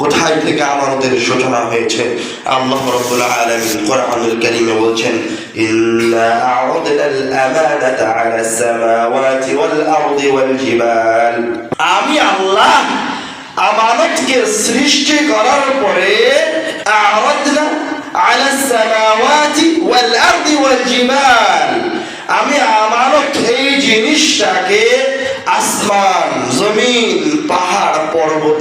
কোথায় থেকে আমাদের সূচনা হয়েছে? আল্লাহ রাব্বুল আলামিন কোরআনুল কারীমে বলছেন, ইন্না আ'রাদনাল আমানাতা আলাস সামাওয়াতি ওয়াল আরদি ওয়াল জিবাল আমি আল্লাহ আমানতকে সৃষ্টি করার পরে আ'রাদনা আলাস সামাওয়াতি ওয়াল আরদি ওয়াল জিবাল আমি আমানত এই জিনিসটাকে আসমান, জমিন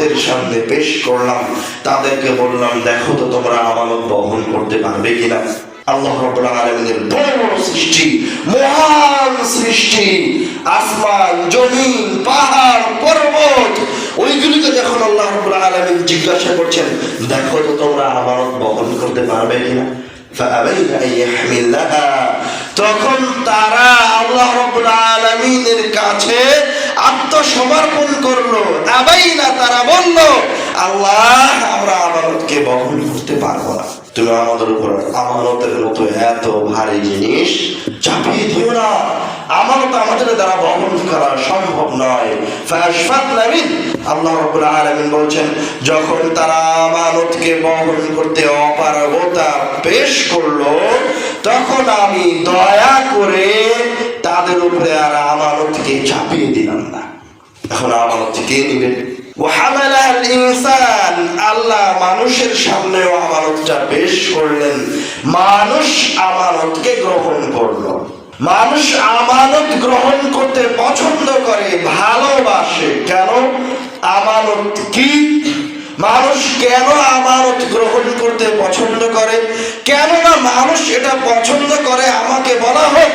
তাদের সামনে পেশ করলাম। তাদেরকে বললাম, দেখো তো তোমরা আমানত বহন করতে পারবে কিনা? আল্লাহ রব্বুল আলামিনের বড় সৃষ্টি, মহান সৃষ্টি, আসমান, জমিন, পাহাড়, পর্বত, ওইগুলিকে যখন আল্লাহ রব্বুল আলামিন জিজ্ঞাসা করছেন, দেখো তো তোমরা আমানত বহন করতে পারবে কিনা? তখন তারা আল্লাহ রব্বুল আলামিনের কাছে আত্মসমর্পণ করল আবাইনা তারা বলল, আল্লাহ, আমরা আমানতকে বহন করতে পারব না। তুমি আমাদের উপর আমানতের মতো এত ভারী জিনিস চাপিয়ে দিও না। আমানত আমাদের দ্বারা বহন করা সম্ভব নয়। আল্লাহ বলছেন, যখন তারা আমানতকে বহন করতে অপারগতা পেশ করল, তখন আমি দয়া করে তাদের উপরে আর আমানতকে চাপিয়ে দিলাম না। এখন আমানত থেকে নেবেন আল্লাহ মানুষের সামনেও আমানতটা পেশ করলেন। মানুষ আমানতকে গ্রহণ মানুষ আমানত গ্রহণ করতে পছন্দ করে, ভালোবাসে। কেন? আমানত কি? মানুষ কেন আমানত গ্রহণ করতে পছন্দ করে? কেননা মানুষ এটা পছন্দ করে, আমাকে বলা হয়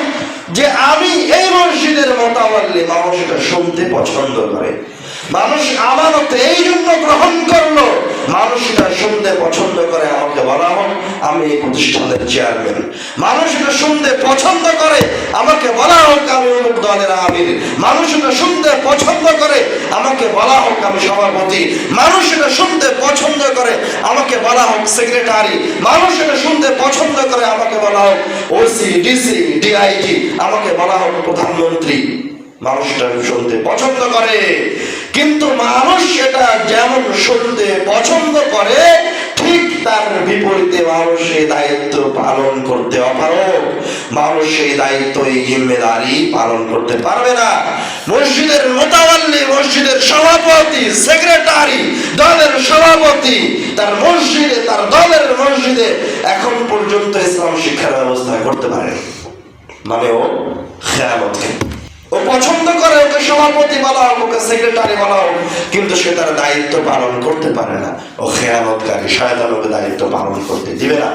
যে আমি এই মসজিদের মোতাবাল্লি মানুষ এটা শুনতে পছন্দ করে। মানুষ আমানত এই জন্য গ্রহণ করল মানুষ এটা শুনতে পছন্দ করে আমাকে বলা হোক, আমি এই প্রতিষ্ঠানের চেয়ারম্যান মানুষ এটা শুনতে পছন্দ করে আমাকে বলা হোক, আমি অমুক দলের আমির। মানুষ এটা শুনতে পছন্দ করে আমাকে বলা হোক, আমি সভাপতি। মানুষ এটা শুনতে পছন্দ করে আমাকে বলা হোক সেক্রেটারি মানুষ এটা শুনতে পছন্দ করে আমাকে বলা হোক ওসি ডিসি ডিআইজি আমাকে বলা হোক প্রধানমন্ত্রী। মানুষটা শুনতে পছন্দ করে, কিন্তু মানুষ সেটা যেমন শুনতে পছন্দ করে, ঠিক তার বিপরীতে মানুষ এই দায়িত্ব পালন করতে অপারক মানুষ সেই দায়িত্ব এই জিম্মেদারি পালন করতে পারবে না। মসজিদের মোতাবাল্লি, মসজিদের সভাপতি, সেক্রেটারি, দলের সভাপতি, তার মসজিদে তার দলের মসজিদে এখন পর্যন্ত ইসলাম শিক্ষার ব্যবস্থা করতে পারে মানে ও খেয়ালত ও পছন্দ করে ওকে সভাপতি বলা হোক ওকে সেক্রেটারি বলা হোক কিন্তু সে তার দায়িত্ব পালন করতে পারে না। ও খেয়ালতকারী শয়তান ওকে দায়িত্ব পালন করতে দিবে না।